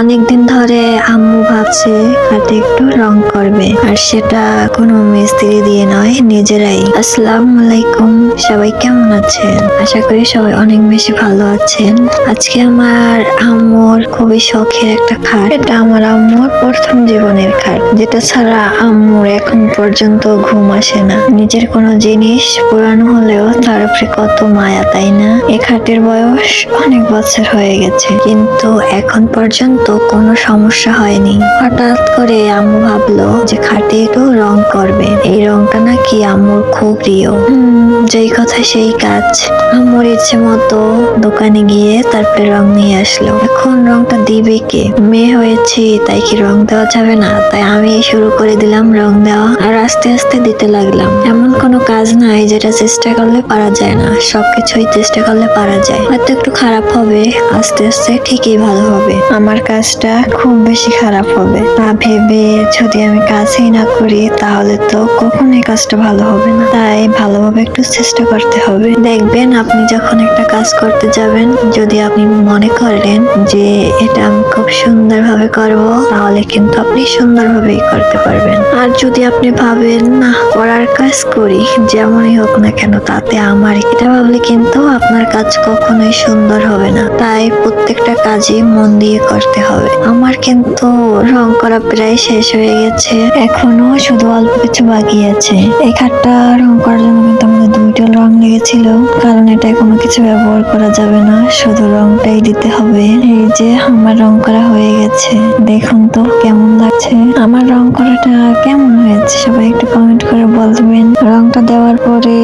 অনেকদিন ধরে আম্মু ভাবছে হাতে একটু রং করবে। আর সেটা কোনো মিস্ত্রি দিয়ে নয়, নিজেরাই। আসসালামু আলাইকুম, সবাই কেমন আছেন? আশা করি সবাই অনেক বেশি ভালো আছেন। আজকে আমার আম্মুর খুবই শখের একটা খাট। এটা আমার আম্মুর প্রথম জীবনের খাট, যেটা ছাড়া আম্মুর এখন পর্যন্ত ঘুম আসে না। নিজের কোনো জিনিস পুরানো হলেও তার উপরে কত মায়া, তাই না? এ খাটের বয়স অনেক বছর হয়ে গেছে, কিন্তু এখন পর্যন্ত কোনো সমস্যা হয়নি। হঠাৎ করে আম্মু ভাবলো যে খাটে একটু রং করবে। এই রংটা নাকি আম্মুর খুব প্রিয়। যেই কথা সেই কাজ। আম্মুর ইচ্ছে মতো দোকানে গিয়ে তারপরে রং নিয়ে আসলো। এখন রংটা দিবে কে? মেয়ে হয়েছি, তাই কি রং দেওয়া যাবে না? তাই আমি শুরু করে দিলাম রং দেওয়া আর আস্তে আস্তে দিতে লাগলাম। এমন কোনো কাজ নাই যেটা চেষ্টা করলে পারা যায় না। সবকিছুই চেষ্টা করলে পারা যায়। হয়তো একটু খারাপ হবে, আস্তে আস্তে ঠিকই ভালো হবে। আমার কাজটা খুব বেশি খারাপ হবে। তা ভেবে যদি আমি কাজই না করি, তাহলে তো কখনোই কাজটা ভালো হবে না। তাই ভালোভাবে একটু চেষ্টা করতে হবে। দেখবেন আপনি যখন একটা কাজ করতে যাবেন, যদি আপনি মনে করেন যে এটা আমি খুব সুন্দরভাবে করব, তাহলে কিন্তু আপনি সুন্দরভাবেই করতে পারবেন। আর যদি আপনি ভাবেন, না, করার কাজ করি, যেমনই হোক না কেন, তাতে আমার এটা ভাবলে কিন্তু আপনার কাজ কখনোই সুন্দর হবে না। তাই প্রত্যেকটা কাজই মন দিয়ে করতে হবে। আমার কিন্তু রং করা প্রায় শেষ হয়ে গেছে। এখনও শুধু অল্প কিছু বাকি আছে। এই খাটটা রং করার জন্য কিন্তু রং লেগেছিল, কারণ এটা কোনো কিছু ব্যবহার করা যাবে না। শুধু রংটাই দিতে হবে। এই যে আমার রং করা হয়ে গেছে। দেখুন তো কেমন লাগছে। আমার রং করাটা কেমন হয়েছে? সবাই একটু কমেন্ট করে বলবেন। রংটা দেওয়ার পরে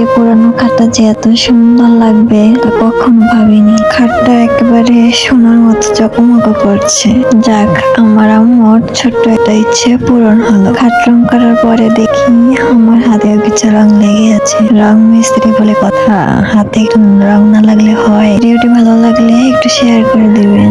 খাটটা যে এত সুন্দর লাগবে তা কখনো ভাবিনি। খাটটা একেবারে সোনার মতো চকমক করছে। যাক, আমার আম্মুর ছোট্ট একটা ইচ্ছে পূরণ হলো। খাট রং করার পরে দেখি আমার হাতেও কিছু রং লেগে আছে। রং মিস্ত্রি বলে কথা, হাতে রং না লাগলে হয়। ভিডিওটি ভালো লাগলে একটু শেয়ার করে দিবেন।